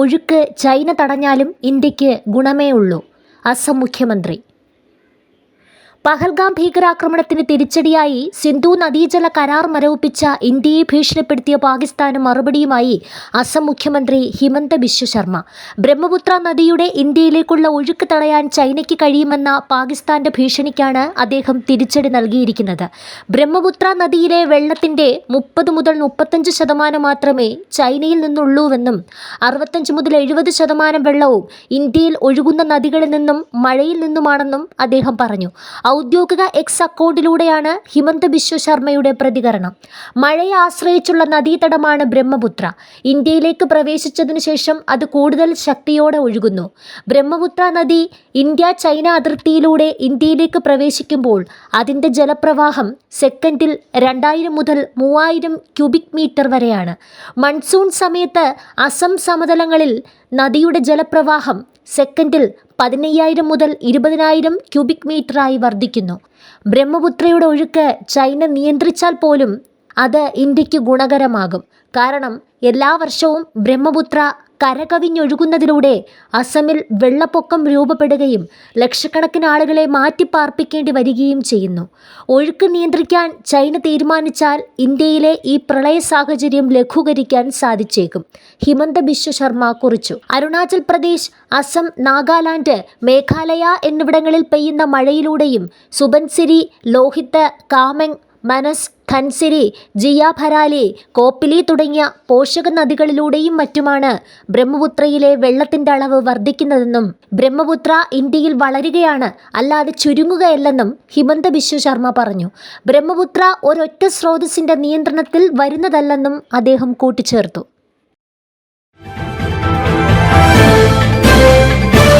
ഒഴുക്ക് ചൈന തടഞ്ഞാലും ഇന്ത്യയ്ക്ക് ഗുണമേ ഉള്ളൂ അസം മുഖ്യമന്ത്രി. പഹൽഗാം ഭീകരാക്രമണത്തിന് തിരിച്ചടിയായി സിന്ധു നദീജല കരാർ മരവിപ്പിച്ച ഇന്ത്യയെ ഭീഷണിപ്പെടുത്തിയ പാകിസ്ഥാന് മറുപടിയുമായി അസം മുഖ്യമന്ത്രി ഹിമന്ത ബിശ്വ ശർമ്മ. ബ്രഹ്മപുത്ര നദിയുടെ ഇന്ത്യയിലേക്കുള്ള ഒഴുക്ക് തടയാൻ ചൈനയ്ക്ക് കഴിയുമെന്ന പാകിസ്ഥാന്റെ ഭീഷണിക്കാണ് അദ്ദേഹം തിരിച്ചടി നൽകിയിരിക്കുന്നത്. ബ്രഹ്മപുത്ര നദിയിലെ വെള്ളത്തിന്റെ മുപ്പത് മുതൽ മുപ്പത്തഞ്ച് ശതമാനം മാത്രമേ ചൈനയിൽ നിന്നുള്ളൂവെന്നും അറുപത്തഞ്ച് മുതൽ എഴുപത് ശതമാനം വെള്ളവും ഇന്ത്യയിൽ ഒഴുകുന്ന നദികളിൽ നിന്നും മഴയിൽ നിന്നുമാണെന്നും അദ്ദേഹം പറഞ്ഞു. ഔദ്യോഗിക എക്സ് അക്കൗണ്ടിലൂടെയാണ് ഹിമന്ത ബിശ്വ ശർമ്മയുടെ പ്രതികരണം. മഴയെ ആശ്രയിച്ചുള്ള നദീതടമാണ് ബ്രഹ്മപുത്ര. ഇന്ത്യയിലേക്ക് പ്രവേശിച്ചതിനു ശേഷം അത് കൂടുതൽ ശക്തിയോടെ ഒഴുകുന്നു. ബ്രഹ്മപുത്ര നദി ഇന്ത്യ ചൈന അതിർത്തിയിലൂടെ ഇന്ത്യയിലേക്ക് പ്രവേശിക്കുമ്പോൾ അതിന്റെ ജലപ്രവാഹം സെക്കൻഡിൽ രണ്ടായിരം മുതൽ മൂവായിരം ക്യൂബിക് മീറ്റർ വരെയാണ്. മൺസൂൺ സമയത്ത് അസം സമതലങ്ങളിൽ നദിയുടെ ജലപ്രവാഹം സെക്കൻഡിൽ പതിനയ്യായിരം മുതൽ ഇരുപതിനായിരം ക്യൂബിക് മീറ്ററായി വർദ്ധിക്കുന്നു. ബ്രഹ്മപുത്രയുടെ ഒഴുക്ക് ചൈന നിയന്ത്രിച്ചാൽ പോലും അത് ഇന്ത്യയ്ക്ക് ഗുണകരമാകും. കാരണം എല്ലാ വർഷവും ബ്രഹ്മപുത്ര കരകവിഞ്ഞൊഴുകുന്നതിലൂടെ അസമിൽ വെള്ളപ്പൊക്കം രൂപപ്പെടുകയും ലക്ഷക്കണക്കിന് ആളുകളെ മാറ്റിപ്പാർപ്പിക്കേണ്ടി വരികയും ചെയ്യുന്നു. ഒഴുക്ക് നിയന്ത്രിക്കാൻ ചൈന തീരുമാനിച്ചാൽ ഇന്ത്യയിലെ ഈ പ്രളയ സാഹചര്യം ലഘൂകരിക്കാൻ സാധിച്ചേക്കും ഹിമന്ത ബിശ്വ ശർമ്മ കുറിച്ചു. അരുണാചൽ പ്രദേശ് അസം നാഗാലാൻഡ് മേഘാലയ എന്നിവിടങ്ങളിൽ പെയ്യുന്ന മഴയിലൂടെയും സുബൻസിരി ലോഹിത് കാമെങ് മനസ് ധൻസിരി ജിയാഭരാലി കോപ്പിലി തുടങ്ങിയ പോഷക നദികളിലൂടെയും മറ്റുമാണ് ബ്രഹ്മപുത്രയിലെ വെള്ളത്തിന്റെ അളവ് വർദ്ധിക്കുന്നതെന്നും ബ്രഹ്മപുത്ര ഇന്ത്യയിൽ വളരുകയാണ് അല്ലാതെ ചുരുങ്ങുകയല്ലെന്നും ഹിമന്ത ബിശ്വ ശർമ്മ പറഞ്ഞു. ബ്രഹ്മപുത്ര ഒരൊറ്റ സ്രോതസ്സിന്റെ നിയന്ത്രണത്തിൽ വരുന്നതല്ലെന്നും അദ്ദേഹം കൂട്ടിച്ചേർത്തു.